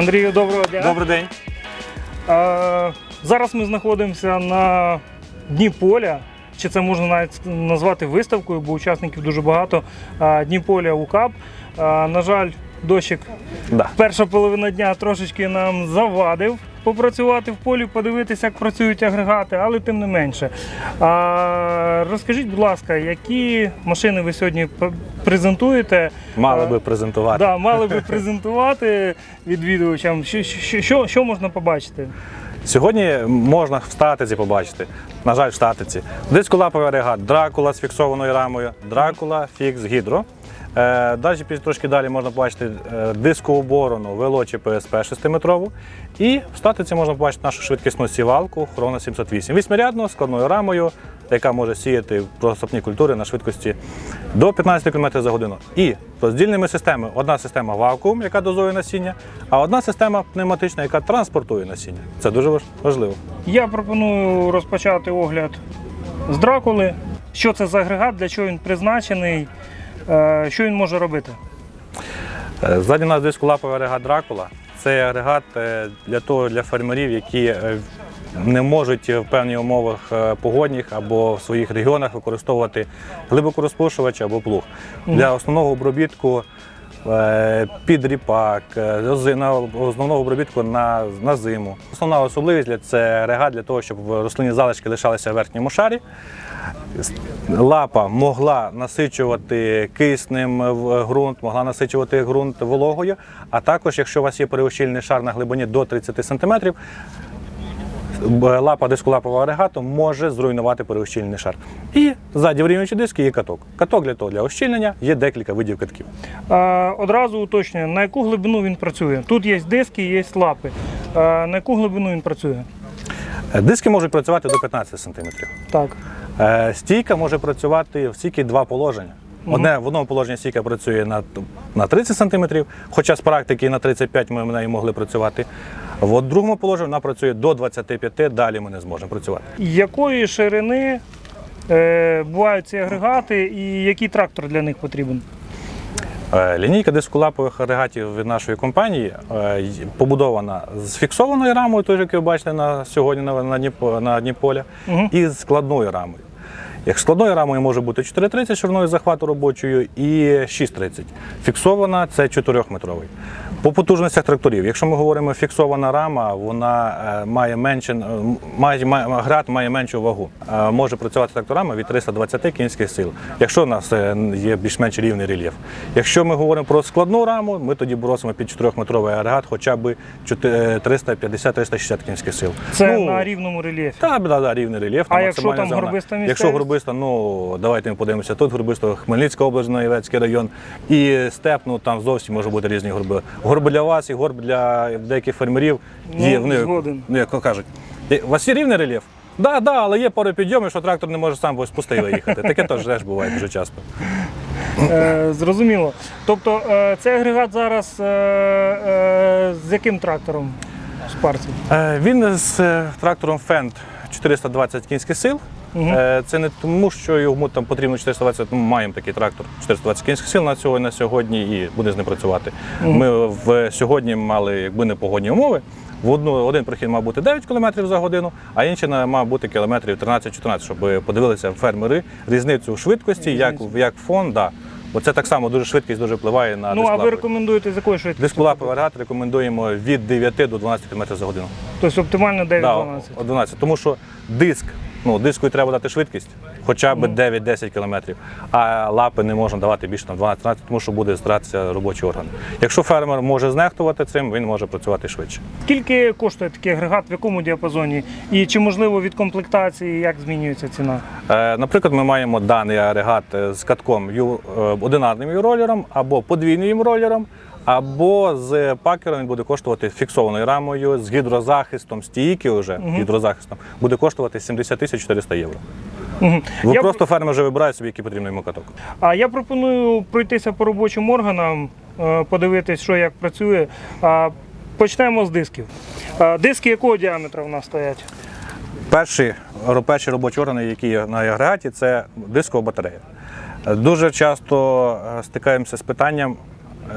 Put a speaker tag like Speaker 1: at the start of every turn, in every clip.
Speaker 1: Андрію, доброго дня.
Speaker 2: Добрий день.
Speaker 1: Зараз ми знаходимося на дні поля. Чи це можна навіть назвати виставкою, бо учасників дуже багато. Дні поля УКАП. На жаль, дощик
Speaker 2: Да.
Speaker 1: перша половина дня трошечки нам завадив попрацювати в полі, подивитися, як працюють агрегати, але тим не менше. А, розкажіть, будь ласка, які машини ви сьогодні презентуєте?
Speaker 2: Мали би презентувати.
Speaker 1: Да, мали би презентувати відвідувачам. Що, що, що, що можна побачити?
Speaker 2: Сьогодні можна в статиці побачити. На жаль, в статиці. Дисколаповий агрегат, дракула з фіксованою рамою, дракула фікс гідро. Е, далі трошки далі можна побачити е, дискову борону вело ПСП 6-метрову. І в статиці можна побачити нашу швидкісну сівалку Хрона 708. Вісьмирядну складною рамою, яка може сіяти просопні культури на швидкості до 15 км за годину. І роздільними системами одна система вакуум, яка дозує насіння, а одна система пневматична, яка транспортує насіння. Це дуже важ- важливо.
Speaker 1: Я пропоную розпочати огляд з дракули. Що це за агрегат, для чого він призначений, що він може робити?
Speaker 2: Е, Ззаді у нас диску лаповий агрегат Дракула. Це агрегат е, для того для фермерів, які е, не можуть в певних умовах е, погодних або в своїх регіонах використовувати глибокорозпушувач або плуг. Для основного обробітку е, під ріпак, е, на основного обробітку на, на зиму. Основна особливість це агрегат для того, щоб рослинні залишки лишалися в верхньому шарі. Лапа могла насичувати киснем в ґрунт, могла насичувати ґрунт вологою. А також, якщо у вас є переощільний шар на глибині до 30 см, лапа дисколапового агрегату може зруйнувати переощільний шар. І ззаді вирівнюючі диски є каток. Каток для того для ощільнення є декілька видів катків.
Speaker 1: Е, Одразу уточнюю, на яку глибину він працює. Тут є диски, є лапи. Е, На яку глибину він працює?
Speaker 2: Е, Диски можуть працювати до 15 см.
Speaker 1: Так.
Speaker 2: Е, Стійка може працювати в стійки два положення. Одне в одному положенні стійка працює на, на 30 см, хоча з практики на 35 ми на неї могли працювати. В другому положенні вона працює до 25, далі ми не зможемо працювати.
Speaker 1: Якої ширини е, бувають ці агрегати і який трактор для них потрібен?
Speaker 2: Е, Лінійка дискулапових агрегатів від нашої компанії е, побудована з фіксованою рамою, той, який ви бачите на сьогодні на, на, дні, на дні поля,
Speaker 1: Мгм.
Speaker 2: і з складною рамою. Як складною рамою може бути 4,30 шириною захвату робочою і 6,30. Фіксована це 4-метровий. По потужностях тракторів, якщо ми говоримо фіксована рама, вона е, має менше, е, має, має, град має меншу вагу. Е, Може працювати тракторами від 320 кінських сил, якщо у нас є більш-менш рівний рельєф. Якщо ми говоримо про складну раму, ми тоді бросимо під 4-метровий агрегат хоча б 350-360 кінських сил.
Speaker 1: Це
Speaker 2: Ну,
Speaker 1: на рівному рельєфі.
Speaker 2: так, да, да, рівний рельєф.
Speaker 1: А якщо там горбиста
Speaker 2: Якщо
Speaker 1: місцевість?
Speaker 2: Горбиста, ну давайте ми подивимося. Тут горбисто Хмельницька область, Наєвецький район і степ, ну там зовсім може бути різні горби. Горби для вас і горб для деяких фермерів є.
Speaker 1: Ну,
Speaker 2: Вони,
Speaker 1: згоден.
Speaker 2: ну, як кажуть, «Е, у вас є рівний рельєф? Так, да, да, але є пару підйомів, що трактор не може сам ось пустий виїхати. Таке теж теж буває дуже часто.
Speaker 1: Е, зрозуміло. Тобто е, цей агрегат зараз е, е, з яким трактором в парці?
Speaker 2: Е, Він з трактором Fendt 420 кінських сил. Е, Це не тому, що йому там потрібно 420, ми маємо такий трактор 420 кінських сил на сьогодні, на сьогодні і буде з ним працювати. Ми в сьогодні мали якби непогодні умови. В одну один прохід мав бути 9 км за годину, а інший мав бути кілометрів 13-14, щоб подивилися фермери різницю у швидкості, як, як фон. Да. Бо це так само дуже швидкість дуже впливає на
Speaker 1: Ну а ви рекомендуєте з якою швидкістю?
Speaker 2: Дискулаповий агрегат рекомендуємо від 9 до 12 км за годину.
Speaker 1: Тобто оптимально 9-12.
Speaker 2: Да, 11. Тому що диск, ну диску треба дати швидкість, хоча б 9-10 км, а лапи не можна давати більше там 12-13, тому що буде стратися робочий орган. Якщо фермер може знехтувати цим, він може працювати швидше.
Speaker 1: Скільки коштує такий агрегат, в якому діапазоні? І чи можливо від комплектації як змінюється ціна?
Speaker 2: Е, Наприклад, ми маємо даний агрегат е, з катком е, одинарним юролером або подвійним юролером, або з пакером він буде коштувати фіксованою рамою з гідрозахистом, стійки вже гідрозахистом, буде коштувати 70 тисяч 400 євро.
Speaker 1: Мгм.
Speaker 2: Ви
Speaker 1: Я,
Speaker 2: просто фермер вже вибирає собі, який потрібний йому каток.
Speaker 1: А я пропоную пройтися по робочим органам, е, подивитись, що як працює. Почнемо з дисків. Диски якого діаметра в нас стоять?
Speaker 2: Перші, перші робочі органи, які є на агрегаті, це дискова батарея. Дуже часто е, стикаємося з питанням,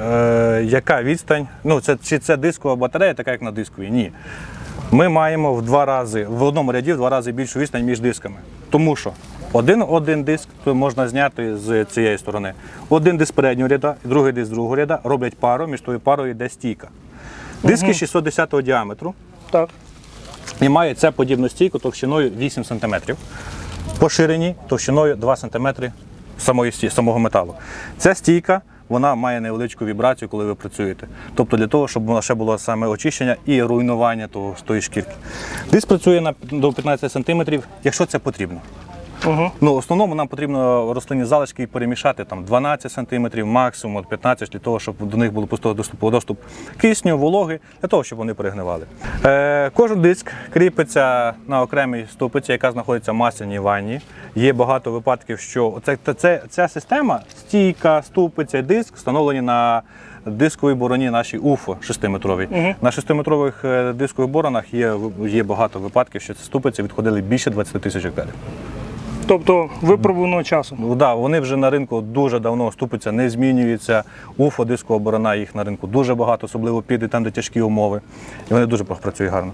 Speaker 2: е, яка відстань, ну це чи це дискова батарея, така як на дисковій? Ні. Ми маємо в два рази, в одному ряді в два рази більшу відстань між дисками. Тому що один, один диск то можна зняти з цієї сторони. Один диск переднього ряда, другий диск з другого ряда роблять пару, між тою парою йде стійка. Диски 610 діаметру
Speaker 1: Так.
Speaker 2: і має це подібну стійку товщиною 8 см. По ширині товщиною 2 см самої, самого металу. Ця стійка вона має невеличку вібрацію, коли ви працюєте. Тобто для того, щоб ще було саме очищення і руйнування того, тої шкірки. Диск працює на, до 15 см, якщо це потрібно.
Speaker 1: Угу.
Speaker 2: Ну, в основному нам потрібно рослинні залишки перемішати там 12 см, максимум от 15 для того, щоб до них було пустого доступу доступ кисню, вологи, для того, щоб вони перегнивали. Е, кожен диск кріпиться на окремій ступиці, яка знаходиться в масляній ванні. Є багато випадків, що це, це, це, ця система, стійка, ступиця, диск встановлені на дисковій бороні нашій УФО 6-метровій. На 6-метрових е, дискових боронах є, є багато випадків, що ці ступиці відходили більше 20 тисяч гектарів.
Speaker 1: Тобто випробуваного часу.
Speaker 2: Ну, да, вони вже на ринку дуже давно ступиця, не змінюються. Уфо, дискова борона, їх на ринку дуже багато, особливо піде там, де тяжкі умови. І вони дуже працюють гарно.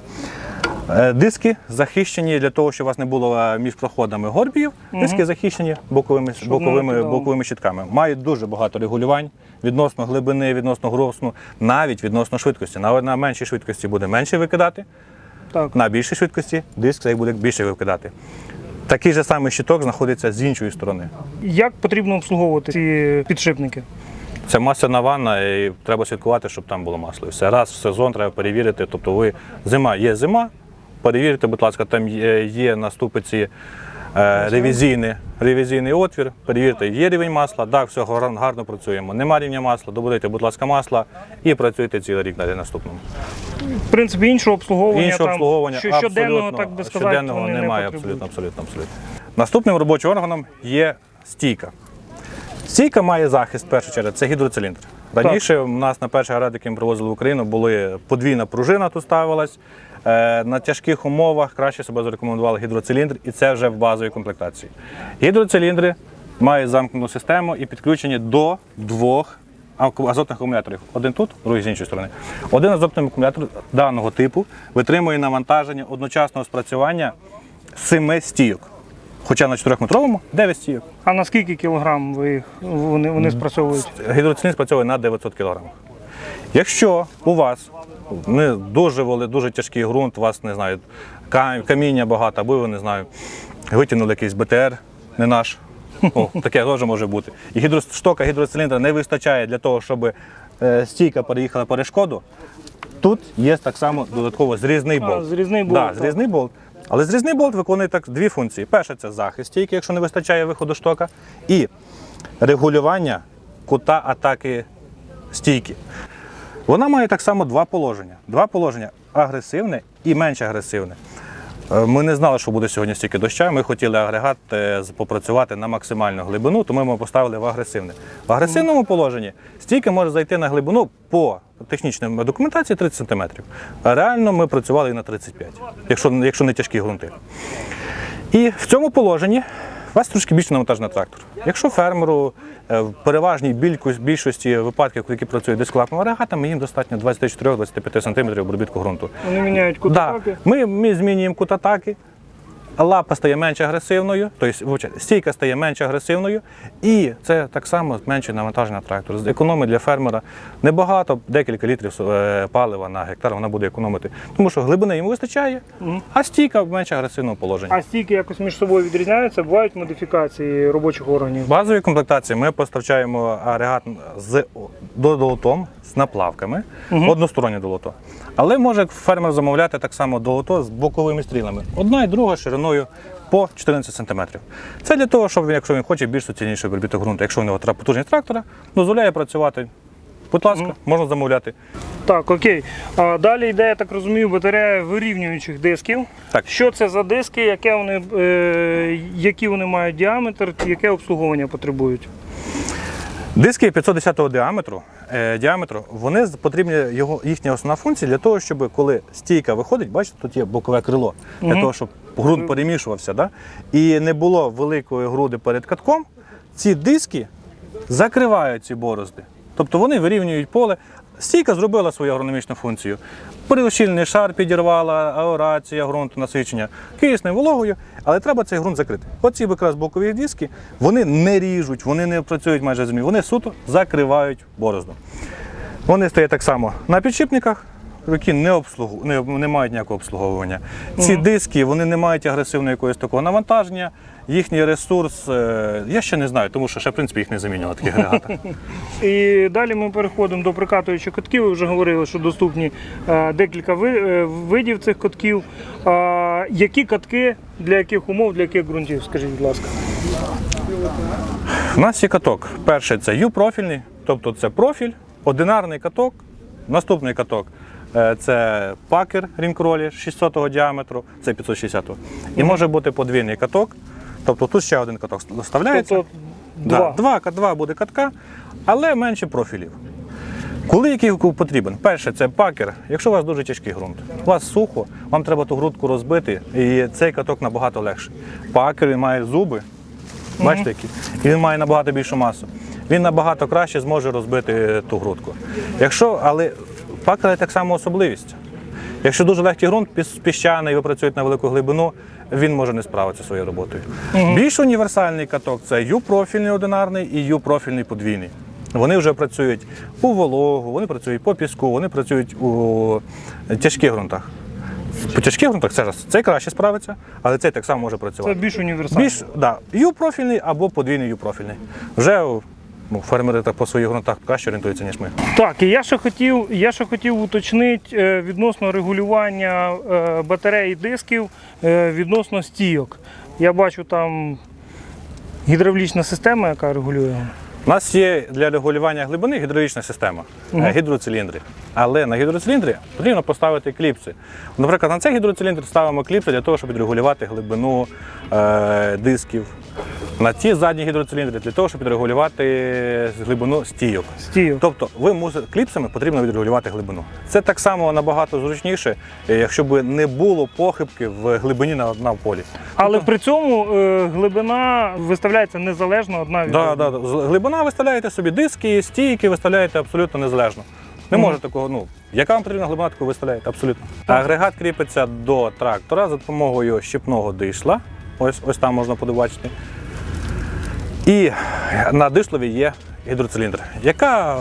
Speaker 2: Е, Диски захищені для того, щоб у вас не було е, між проходами горбів. Диски захищені боковими, боковими, боковими щитками. Мають дуже багато регулювань відносно глибини, відносно гросну, навіть відносно швидкості. На, на меншій швидкості буде менше викидати,
Speaker 1: Так.
Speaker 2: на більшій швидкості диск цей буде більше викидати. Такий же самий щиток знаходиться з іншої сторони.
Speaker 1: Як потрібно обслуговувати ці підшипники?
Speaker 2: Це масляна ванна, і треба слідкувати, щоб там було масло. І все раз в сезон треба перевірити. Тобто, ви зима є зима. Перевірте, будь ласка, там є, на ступиці ревізійний, ревізійний отвір. Перевірте, є рівень масла, так, все гарно працюємо. Нема рівня масла, добудуйте, будь ласка, масла і працюйте цілий рік далі наступному.
Speaker 1: В принципі, іншого обслуговування,
Speaker 2: Іншого
Speaker 1: там,
Speaker 2: обслуговування
Speaker 1: що щоденного, так би сказати,
Speaker 2: щоденного
Speaker 1: вони
Speaker 2: немає
Speaker 1: не
Speaker 2: абсолютно, абсолютно, абсолютно. Наступним робочим органом є стійка. Стійка має захист в першу чергу, це гідроциліндр. Раніше у нас на перший гараж, який ми привозили в Україну, були подвійна пружина тут ставилась. Е, На тяжких умовах краще себе зарекомендували гідроциліндр, і це вже в базовій комплектації. Гідроциліндри мають замкнену систему і підключені до двох азотних акумуляторів. Один тут, другий з іншої сторони. Один азотний акумулятор даного типу витримує навантаження одночасного спрацювання семи стійок. Хоча на 4-метровому 9 стійок.
Speaker 1: А на скільки кілограм ви їх, вони, вони спрацьовують?
Speaker 2: Гідроциліндр спрацьовує на 900 кг. Якщо у вас не дуже, дуже тяжкий ґрунт, вас не знаю, каміння багато, або ви не знаю, витягнули якийсь БТР, не наш. О, таке теж може бути. І гідро- штока гідроциліндра не вистачає для того, щоб е, стійка переїхала перешкоду. Тут є так само додатково зрізний болт.
Speaker 1: зрізний болт,
Speaker 2: Да, зрізний болт. Але зрізний болт виконує так дві функції. Перша це захист стійки, якщо не вистачає виходу штока, і регулювання кута атаки стійки. Вона має так само два положення. Два положення агресивне і менш агресивне. Е, Ми не знали, що буде сьогодні стільки доща. Ми хотіли агрегат е, попрацювати на максимальну глибину, тому ми поставили в агресивне. В агресивному положенні стійка може зайти на глибину по технічній документації 30 см. Реально ми працювали і на 35, якщо, якщо не тяжкі ґрунти. І в цьому положенні у вас трошки більше на трактор. Якщо фермеру е, в переважній більшості випадків, які працюють дисклапними агрегатами, їм достатньо 24-25 см обробітку ґрунту.
Speaker 1: Вони міняють кут
Speaker 2: Да. Ми, ми змінюємо кут атаки, лапа стає менш агресивною, тобто стійка стає менш агресивною, і це так само зменшує навантаження трактору. Економить для фермера небагато, декілька літрів е, палива на гектар вона буде економити. Тому що глибини йому вистачає, а стійка в менш агресивному положенні.
Speaker 1: А стійки якось між собою відрізняються, бувають модифікації робочих органів.
Speaker 2: В базовій комплектації ми постачаємо агрегат з долотом з наплавками, одностороннє долото. Але може фермер замовляти так само долото з боковими стрілами. Одна і друга шириною по 14 см. Це для того, щоб він, якщо він хоче більш суцільніше обробіток ґрунту. Якщо у нього потужність трактора, дозволяє працювати. Будь ласка, можна замовляти.
Speaker 1: Так, окей. А далі йде, я так розумію, батарея вирівнюючих дисків.
Speaker 2: Так.
Speaker 1: Що це за диски, яке вони, е, які вони мають діаметр, яке обслуговування потребують?
Speaker 2: Диски 510 діаметру, е, діаметру вони потрібні його їхня основна функція для того, щоб коли стійка виходить, бачите, тут є бокове крило, для
Speaker 1: Мгм.
Speaker 2: того, щоб ґрунт перемішувався, да? і не було великої груди перед катком, ці диски закривають ці борозди. Тобто вони вирівнюють поле. Стійка зробила свою агрономічну функцію. Переощільний шар підірвала, аорація ґрунту, насичення киснем, вологою, але треба цей ґрунт закрити. Оці якраз бокові диски, вони не ріжуть, вони не працюють майже землі, вони суто закривають борозду. Вони стоять так само на підшипниках, які не, обслугу... не, не мають ніякого обслуговування. Ці диски вони не мають агресивного якогось такого навантаження. Їхній ресурс, е, я ще не знаю, тому що ще в принципі їх не замінювали таких агрегатах.
Speaker 1: І далі ми переходимо до прикатуючих котків. Ви вже говорили, що доступні е, декілька ви- е, видів цих котків. Які катки для яких умов, для яких ґрунтів? Скажіть, будь ласка.
Speaker 2: У нас є каток. Перший це U-профільний, тобто це профіль, одинарний каток. Наступний каток це пакер рінкролі 600 діаметру, це 560. І може бути подвійний каток. Тобто тут ще один каток вставляється.
Speaker 1: Тобто
Speaker 2: Да,
Speaker 1: два.
Speaker 2: два, два буде катка, але менше профілів. Коли який потрібен? Перше, це пакер. Якщо у вас дуже тяжкий ґрунт, у вас сухо, вам треба ту грудку розбити, і цей каток набагато легший. Пакер він має зуби, бачите, які? І він має набагато більшу масу. Він набагато краще зможе розбити ту грудку. Якщо, але пакер так само особливість. Якщо дуже легкий ґрунт, піщаний, ви працюєте на велику глибину, він може не справитися своєю роботою. Більш універсальний каток це U-профільний одинарний і U-профільний подвійний. Вони вже працюють у вологу, вони працюють по піску, вони працюють у тяжких ґрунтах. По тяжких ґрунтах це цей краще справиться, але цей так само може
Speaker 1: Це
Speaker 2: працювати.
Speaker 1: більш універсальне.
Speaker 2: Більш да, U-профільний або подвійний U-профільний. Вже ну, фермери так по своїх ґрунтах краще орієнтуються, ніж ми.
Speaker 1: Так, і я ще хотів, я ще хотів уточнити е, відносно регулювання е, батарей і дисків е, відносно стійок. Я бачу там гідравлічна система, яка регулює.
Speaker 2: У нас є для регулювання глибини гідравлічна система, е, гідроциліндри. Але на гідроциліндрі потрібно поставити кліпси. Наприклад, на цей гідроциліндр ставимо кліпси для того, щоб відрегулювати глибину е, дисків. На ті задні гідроциліндри для того, щоб підрегулювати глибину стійок.
Speaker 1: Стійок.
Speaker 2: Тобто ви мусите кліпсами потрібно відрегулювати глибину. Це так само набагато зручніше, е, якщо б не було похибки в глибині на, на полі.
Speaker 1: Але при цьому е, глибина виставляється незалежно одна від
Speaker 2: Да, да, да. Глибина виставляєте собі диски, стійки виставляєте абсолютно незалежно. Не може такого, ну, яка вам потрібна глибина, таку виставляєте, абсолютно. Агрегат кріпиться до трактора за допомогою щепного дишла. Ось, ось там можна побачити. І на дишлові є гідроциліндр. Яка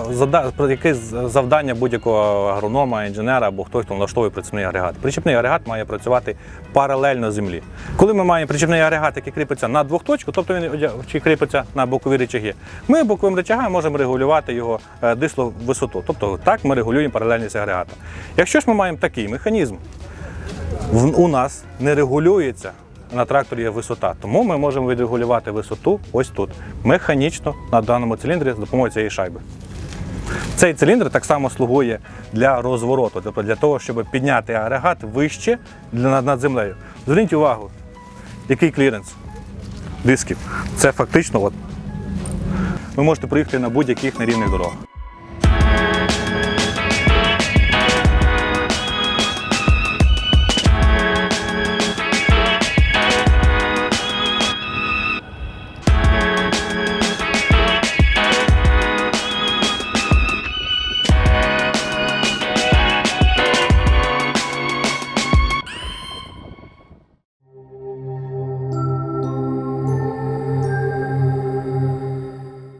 Speaker 2: яке завдання будь-якого агронома, інженера або хтось, хто налаштовує причепний агрегат? Причепний агрегат має працювати паралельно землі. Коли ми маємо причепний агрегат, який кріпиться на двохточку, тобто він чи кріпиться на бокові речаги, ми боковим речагам можемо регулювати його е, дисло висоту. Тобто так ми регулюємо паралельність агрегата. Якщо ж ми маємо такий механізм, у нас не регулюється на тракторі є висота, тому ми можемо відрегулювати висоту ось тут, механічно на даному циліндрі з допомогою цієї шайби. Цей циліндр так само слугує для розвороту, тобто для того, щоб підняти агрегат вище над, землею. Зверніть увагу, який кліренс дисків. Це фактично, от, ви можете проїхати на будь-яких нерівних дорогах.